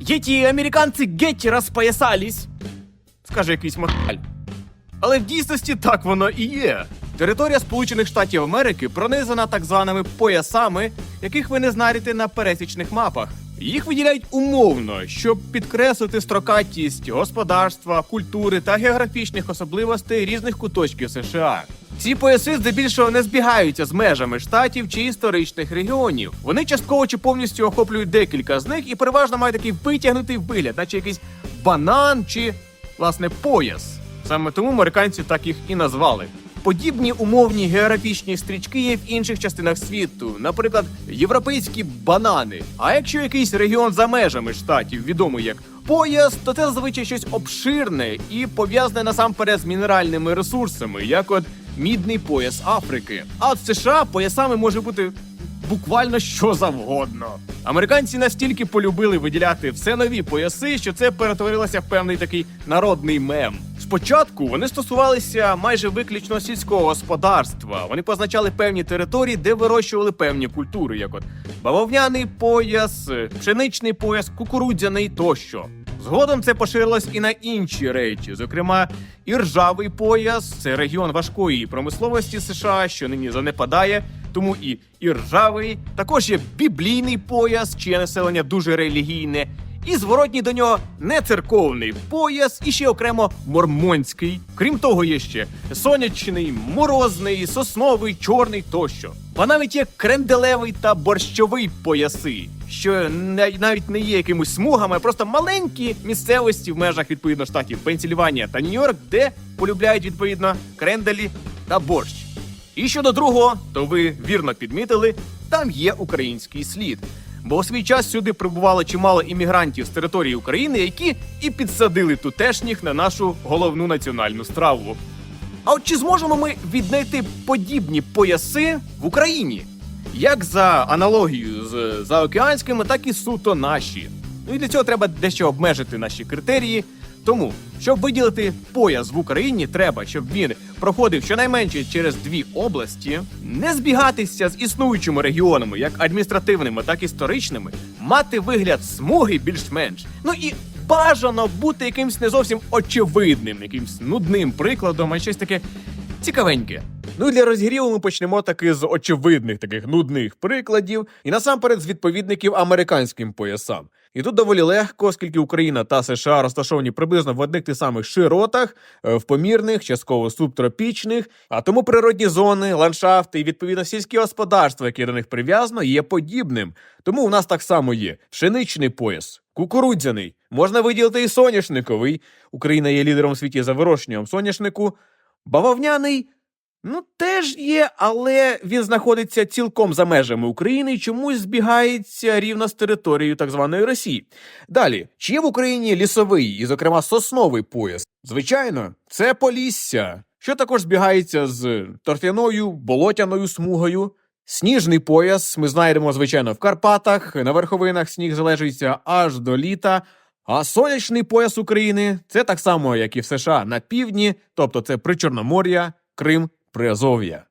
Єті американці геть розпоясались, скаже якийсь махаль. Але в дійсності так воно і є. Територія Сполучених Штатів Америки пронизана так званими поясами, яких ви не знайдете на пересічних мапах. Їх виділяють умовно, щоб підкреслити строкатість господарства, культури та географічних особливостей різних куточків США. Ці пояси здебільшого не збігаються з межами штатів чи історичних регіонів. Вони частково чи повністю охоплюють декілька з них і переважно мають такий витягнутий вигляд, наче якийсь банан чи власне пояс. Саме тому американці так їх і назвали. Подібні умовні географічні стрічки є в інших частинах світу, наприклад, європейські банани. А якщо якийсь регіон за межами штатів відомий як пояс, то це зазвичай щось обширне і пов'язане насамперед з мінеральними ресурсами, як от мідний пояс Африки. А в США поясами може бути буквально що завгодно. Американці настільки полюбили виділяти все нові пояси, що це перетворилося в певний такий народний мем. Спочатку вони стосувалися майже виключно сільського господарства. Вони позначали певні території, де вирощували певні культури, як от бавовняний пояс, пшеничний пояс, кукурудзяний тощо. Згодом це поширилось і на інші речі, зокрема, і ржавий пояс це регіон важкої промисловості США, що нині занепадає. Тому і, і ржавий, також є біблійний пояс, чиє населення дуже релігійне, і зворотній до нього не церковний пояс, і ще окремо мормонський. Крім того, є ще сонячний, морозний, сосновий, чорний тощо. Ба навіть є кренделевий та борщовий пояси, що навіть не є якимось смугами, а просто маленькі місцевості в межах відповідно штатів Пенсільванія та Нью-Йорк, де полюбляють відповідно кренделі та борщ. І щодо другого, то ви вірно підмітили, там є український слід. Бо у свій час сюди прибувало чимало іммігрантів з території України, які і підсадили тутешніх на нашу головну національну страву. А от чи зможемо ми віднайти подібні пояси в Україні? Як за аналогією з заокеанськими, так і суто наші. Ну і для цього треба дещо обмежити наші критерії. Тому, щоб виділити пояс в Україні, треба, щоб він проходив щонайменше через дві області, не збігатися з існуючими регіонами, як адміністративними, так і історичними, мати вигляд смуги більш-менш. Ну і бажано бути якимсь не зовсім очевидним, якимсь нудним прикладом, а щось таке цікавеньке. Ну і для розгріву ми почнемо таки з очевидних таких нудних прикладів, і насамперед з відповідників американським поясам. І тут доволі легко, оскільки Україна та США розташовані приблизно в одних тих самих широтах, е, в помірних, частково субтропічних, а тому природні зони, ландшафти і відповідно сільське господарство, яке до них прив'язано, є подібним. Тому у нас так само є пшеничний пояс, кукурудзяний, можна виділити і соняшниковий. Україна є лідером у світі за вирощенням соняшнику. Бавовняний Ну, теж є, але він знаходиться цілком за межами України і чомусь збігається рівно з територією так званої Росії. Далі, чи є в Україні лісовий і, зокрема, сосновий пояс? Звичайно, це Полісся, що також збігається з торфяною, болотяною смугою. Сніжний пояс ми знайдемо, звичайно, в Карпатах, на верховинах сніг залежиться аж до літа. А сонячний пояс України це так само, як і в США на півдні, тобто це Причорномор'я, Крим, Приазов'я.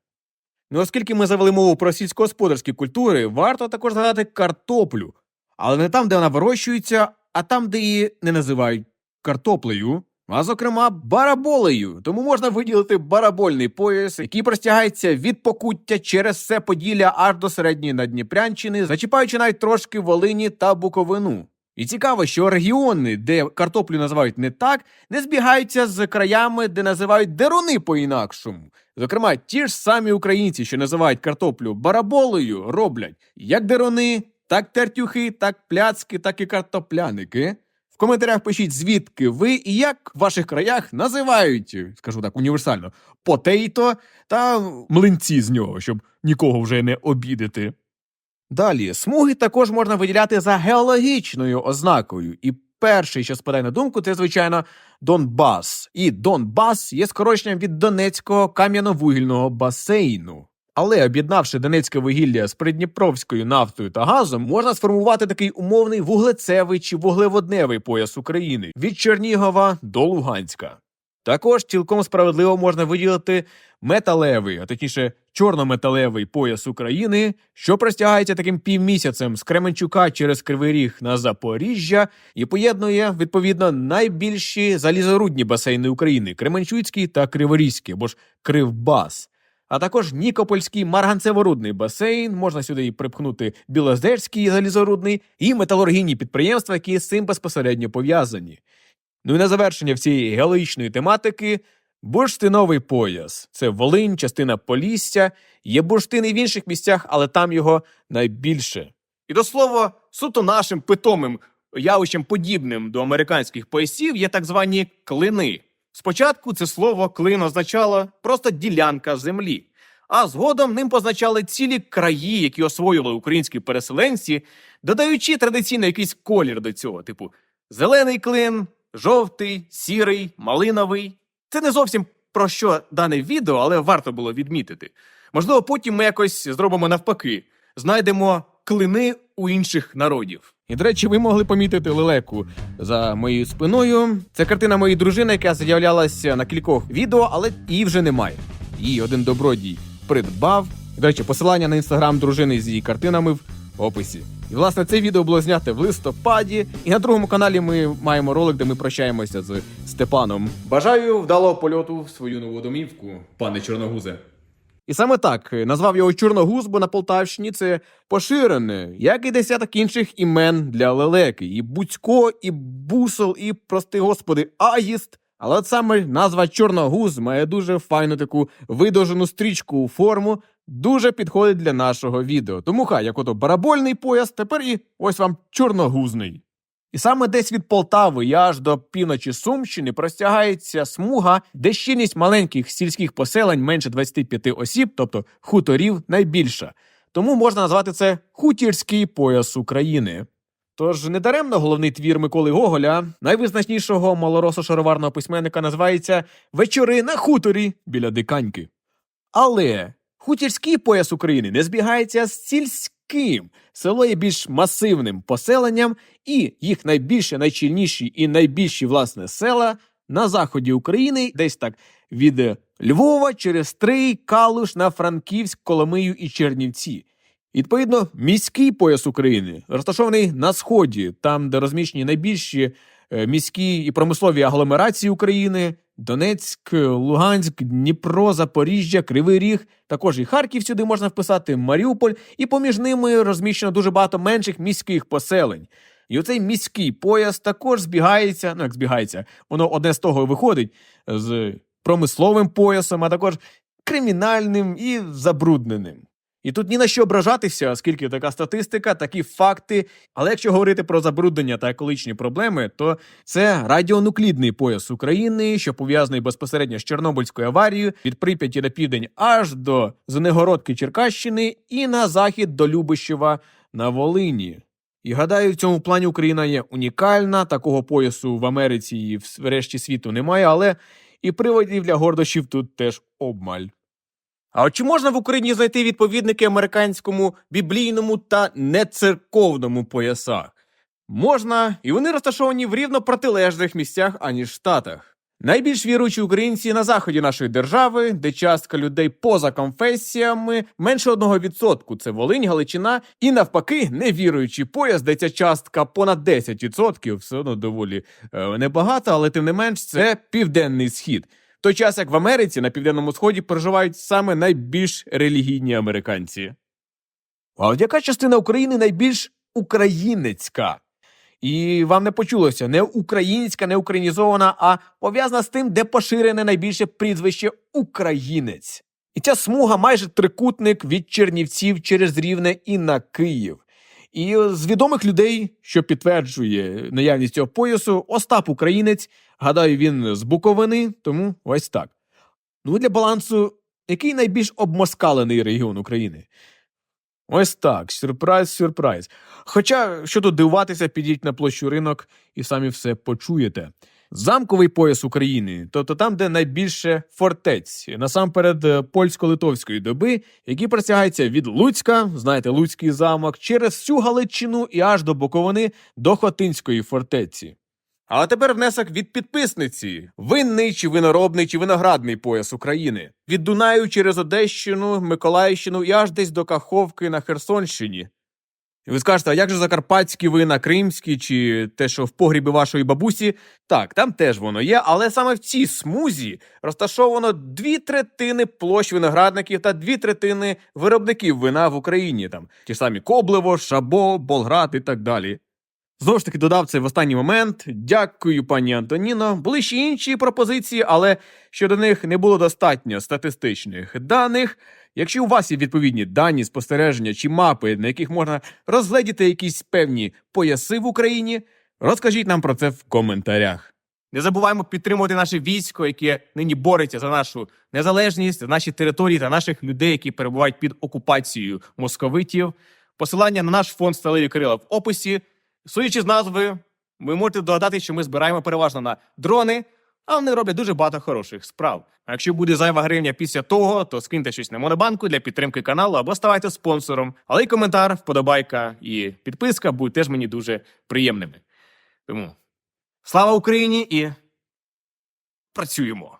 Ну, оскільки ми завели мову про сільськогосподарські культури, варто також згадати картоплю, але не там, де вона вирощується, а там, де її не називають картоплею, а зокрема бараболею. Тому можна виділити барабольний пояс, який простягається від покуття через все Поділля аж до середньої Надніпрянщини, зачіпаючи навіть трошки Волині та Буковину. І цікаво, що регіони, де картоплю називають не так, не збігаються з краями, де називають деруни по-інакшому. Зокрема, ті ж самі українці, що називають картоплю бараболею, роблять як деруни, так тертюхи, так пляцки, так і картопляники. В коментарях пишіть, звідки ви і як в ваших краях називають, скажу так, універсально, потейто та млинці з нього, щоб нікого вже не обідати. Далі, смуги також можна виділяти за геологічною ознакою. І перший, що спадає на думку, це, звичайно, Донбас. І Донбас є скороченням від Донецького кам'яно-вугільного басейну. Але об'єднавши Донецьке вугілля з Придніпровською нафтою та газом, можна сформувати такий умовний вуглецевий чи вуглеводневий пояс України від Чернігова до Луганська. Також цілком справедливо можна виділити металевий, а точніше чорнометалевий пояс України, що простягається таким півмісяцем з Кременчука через Кривий Ріг на Запоріжжя і поєднує відповідно найбільші залізорудні басейни України Кременчуцький та Криворізький, або ж Кривбас. А також Нікопольський марганцеворудний басейн, можна сюди і припхнути Білозерський залізорудний і металургійні підприємства, які з цим безпосередньо пов'язані. Ну і на завершення всієї геологічної тематики бурштиновий пояс. Це Волинь, частина Полісся. Є бурштин і в інших місцях, але там його найбільше. І до слова, суто нашим питомим явищем, подібним до американських поясів, є так звані клини. Спочатку це слово клин означало просто ділянка землі, а згодом ним позначали цілі краї, які освоювали українські переселенці, додаючи традиційно якийсь колір до цього, типу зелений клин, жовтий, сірий, малиновий. Це не зовсім про що дане відео, але варто було відмітити. Можливо, потім ми якось зробимо навпаки, знайдемо клини у інших народів. І, до речі, ви могли помітити лелеку за моєю спиною. Це картина моєї дружини, яка з'являлася на кількох відео, але її вже немає. Її один добродій придбав. До речі, посилання на інстаграм дружини з її картинами в описі. І власне це відео було знято в листопаді, і на другому каналі ми маємо ролик, де ми прощаємося з Степаном. Бажаю вдалого польоту в свою нову домівку, пане Чорногузе. І саме так назвав його Чорногуз, бо на Полтавщині це поширене, як і десяток інших імен для лелеки. І Буцько, і Бусол, і, прости господи, Аїст. Але от саме назва Чорногуз має дуже файну таку видовжену стрічку у форму, дуже підходить для нашого відео. Тому хай, як ото барабольний пояс, тепер і ось вам чорногузний. І саме десь від Полтави і аж до півночі Сумщини простягається смуга, де щільність маленьких сільських поселень менше 25 осіб, тобто хуторів, найбільша. Тому можна назвати це хутірський пояс України. Тож недаремно головний твір Миколи Гоголя, найвизначнішого малоросо-шароварного письменника, називається Вечори на хуторі біля диканьки. Але хутірський пояс України не збігається з сільським. Село є більш масивним поселенням, і їх найбільше, найчільніші і найбільші власне села на заході України, десь так від Львова через Стрий, Калуш на Франківськ, Коломию і Чернівці. Відповідно, міський пояс України розташований на сході, там, де розміщені найбільші е, міські і промислові агломерації України: Донецьк, Луганськ, Дніпро, Запоріжжя, Кривий Ріг. Також і Харків сюди можна вписати, Маріуполь, і поміж ними розміщено дуже багато менших міських поселень. І оцей міський пояс також збігається, ну як збігається, воно одне з того виходить з промисловим поясом, а також кримінальним і забрудненим. І тут ні на що ображатися, оскільки така статистика, такі факти. Але якщо говорити про забруднення та екологічні проблеми, то це радіонуклідний пояс України, що пов'язаний безпосередньо з Чорнобильською аварією від Прип'яті на південь аж до Звенигородки Черкащини і на захід до Любищева на Волині. І гадаю, в цьому плані Україна є унікальна. Такого поясу в Америці і в решті світу немає, але і приводів для гордощів тут теж обмаль. А чи можна в Україні знайти відповідники американському біблійному та нецерковному поясах? Можна, і вони розташовані в рівно протилежних місцях, аніж Штатах. Найбільш віруючі українці на заході нашої держави, де частка людей поза конфесіями менше 1%. Це Волинь, Галичина, і навпаки, невіруючий пояс, де ця частка понад 10%, все одно доволі е, небагато, але тим не менш це південний схід. Той час, як в Америці на південному сході проживають саме найбільш релігійні американці. А от яка частина України найбільш українецька? І вам не почулося не українська, не українізована, а пов'язана з тим, де поширене найбільше прізвище українець. І ця смуга майже трикутник від Чернівців через Рівне і на Київ. І з відомих людей, що підтверджує наявність цього поясу, Остап Українець, гадаю, він з Буковини, тому ось так. Ну, для балансу, який найбільш обмоскалений регіон України? Ось так, сюрприз, сюрприз. Хоча, що тут дивуватися, підіть на площу ринок і самі все почуєте. Замковий пояс України, тобто там, де найбільше фортець, насамперед е, польсько-литовської доби, які простягаються від Луцька, знаєте, Луцький замок, через всю Галичину і аж до Буковини до Хотинської фортеці. А тепер внесок від підписниці: винний чи виноробний чи виноградний пояс України. Від Дунаю через Одещину, Миколаївщину і аж десь до Каховки на Херсонщині. І ви скажете, а як же закарпатські вина, кримські чи те, що в погрібі вашої бабусі? Так, там теж воно є, але саме в цій смузі розташовано дві третини площ виноградників та дві третини виробників вина в Україні. Там ті самі Коблево, Шабо, Болград і так далі. Знову ж таки додав це в останній момент. Дякую, пані Антоніно. Були ще інші пропозиції, але щодо них не було достатньо статистичних даних. Якщо у вас є відповідні дані, спостереження чи мапи, на яких можна розгледіти якісь певні пояси в Україні, розкажіть нам про це в коментарях. Не забуваємо підтримувати наше військо, яке нині бореться за нашу незалежність, за наші території та наших людей, які перебувають під окупацією московитів. Посилання на наш фонд Сталеві Кирила в описі. Судячи з назви, ви можете догадати, що ми збираємо переважно на дрони, а вони роблять дуже багато хороших справ. А якщо буде зайва гривня після того, то скиньте щось на монобанку для підтримки каналу або ставайте спонсором. Але й коментар, вподобайка і підписка будуть теж мені дуже приємними. Тому слава Україні і працюємо!